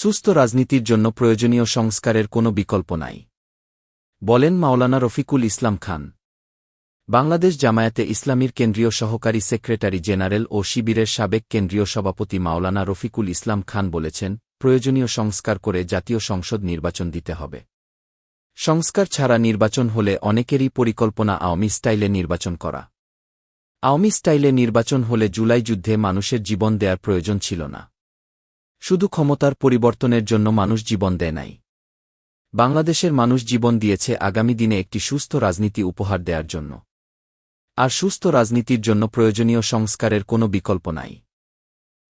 সুস্থ রাজনীতির জন্য প্রয়োজনীয় সংস্কারের কোনো বিকল্প নাই। বলেন মাওলানা রফিকুল ইসলাম খান। বাংলাদেশ জামায়াতে ইসলামীর কেন্দ্রীয় সহকারী সেক্রেটারি জেনারেল ও শিবিরের সাবেক কেন্দ্রীয় সভাপতি মাওলানা রফিকুল ইসলাম খান বলেছেন, প্রয়োজনীয় সংস্কার করে জাতীয় সংসদ নির্বাচন দিতে হবে। সংস্কার ছাড়া নির্বাচন হলে অনেকেরই পরিকল্পনা আওয়ামী স্টাইলে নির্বাচন করা। আওয়ামী স্টাইলে নির্বাচন হলে জুলাই যুদ্ধে মানুষের জীবন দেয়ার প্রয়োজন ছিল না। শুধু ক্ষমতার পরিবর্তনের জন্য মানুষ জীবন দেয় নাই। বাংলাদেশের মানুষ জীবন দিয়েছে আগামী দিনে একটি সুস্থ রাজনীতি উপহার দেওয়ার জন্য। আর সুস্থ রাজনীতির জন্য প্রয়োজনীয় সংস্কারের কোনো বিকল্প নাই।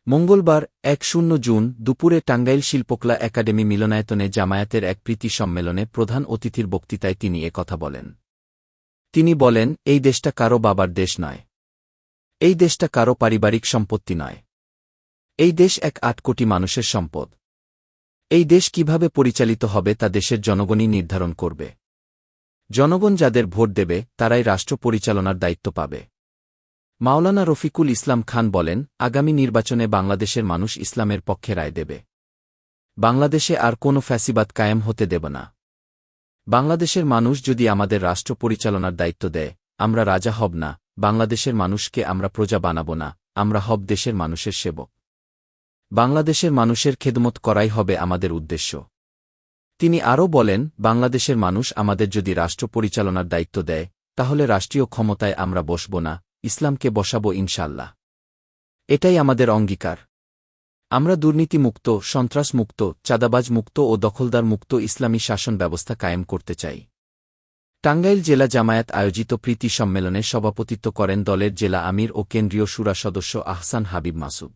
মঙ্গলবার, এক শূন্য জুন, দুপুরে টাঙ্গাইল শিল্পকলা একাডেমি মিলনায়তনে জামায়াতের এক প্রীতি সম্মেলনে প্রধান অতিথির বক্তৃতায় তিনি কথা বলেন। তিনি বলেন, এই দেশটা কারও বাবার দেশ নয়। এই দেশটা কারও পারিবারিক সম্পত্তি নয়। এই দেশ এক আট কোটি মানুষের সম্পদ। এই দেশ কীভাবে পরিচালিত হবে তা দেশের জনগণই নির্ধারণ করবে। জনগণ যাদের ভোট দেবে, তারাই রাষ্ট্র পরিচালনার দায়িত্ব পাবে। মাওলানা রফিকুল ইসলাম খান বলেন, আগামী নির্বাচনে বাংলাদেশের মানুষ ইসলামের পক্ষে রায় দেবে। বাংলাদেশে আর কোনো ফ্যাসিবাদ কায়েম হতে দেব না। বাংলাদেশের মানুষ যদি আমাদের রাষ্ট্র পরিচালনার দায়িত্ব দেয়, আমরা রাজা হব না, বাংলাদেশের মানুষকে আমরা প্রজা বানাব না, আমরা হব দেশের মানুষের সেবক। বাংলাদেশের মানুষের খেদমত করাই হবে আমাদের উদ্দেশ্য। তিনি আরও বলেন, বাংলাদেশের মানুষ আমাদের যদি রাষ্ট্র পরিচালনার দায়িত্ব দেয়, তাহলে রাষ্ট্রীয় ক্ষমতায় আমরা বসব না, ইসলামকে বসাব ইনশাল্লাহ এটাই আমাদের অঙ্গীকার। আমরা দুর্নীতিমুক্ত, সন্ত্রাসমুক্ত চাঁদাবাজ মুক্ত ও দখলদার মুক্ত ইসলামী শাসন ব্যবস্থা কায়েম করতে চাই। টাঙ্গাইল জেলা জামায়াত আয়োজিত প্রীতি সম্মেলনে সভাপতিত্ব করেন দলের জেলা আমির ও কেন্দ্রীয় সুরা সদস্য আহসান হাবিব মাসুদ।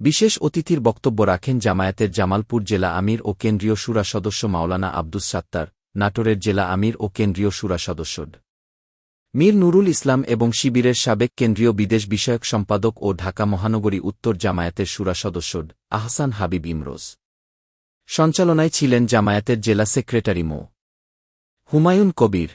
বিশেষ অতিথির বক্তব্য রাখেন জামায়াতের জামালপুর জেলা আমির ও কেন্দ্রীয় সুরা সদস্য মাওলানা আব্দুস সাত্তার, নাটোরের জেলা আমির ও কেন্দ্রীয় সুরা সদস্য মীর নুরুল ইসলাম এবং শিবিরের সাবেক কেন্দ্রীয় বিদেশ বিষয়ক সম্পাদক ও ঢাকা মহানগরী উত্তর জামায়াতের সুরা সদস্য আহসান হাবিব ইমরোজ। সঞ্চালনায় ছিলেন জামায়াতের জেলা সেক্রেটারি মো. হুমায়ুন কবির।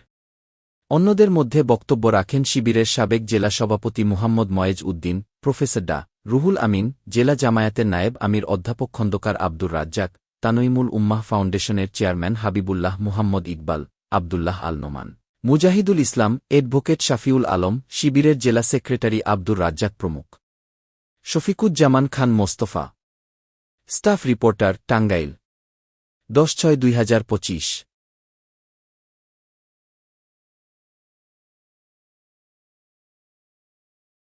অন্যদের মধ্যে বক্তব্য রাখেন শিবিরের সাবেক জেলা সভাপতি মুহাম্মদ ময়েজ উদ্দিন, প্রফেসর ডা রুহুল আমিন, জেলা জামায়াতের নায়েব আমির অধ্যাপক খন্দকার আব্দুর রাজ্জাক তানইমুল উম্মাহ ফাউন্ডেশনের চেয়ারম্যান হাবিবুল্লাহ মুহাম্মদ ইকবাল, আবদুল্লাহ আল নোমান। মুজাহিদুল ইসলাম এডভোকেট শাফিউল আলম, শিবিরের জেলা সেক্রেটারি আব্দুর রাজ্জাক প্রমুখ। Shafiquzzaman Khan Mostafa. Staff reporter, Tangail. দশ ছয় দুই হাজার পঁচিশ।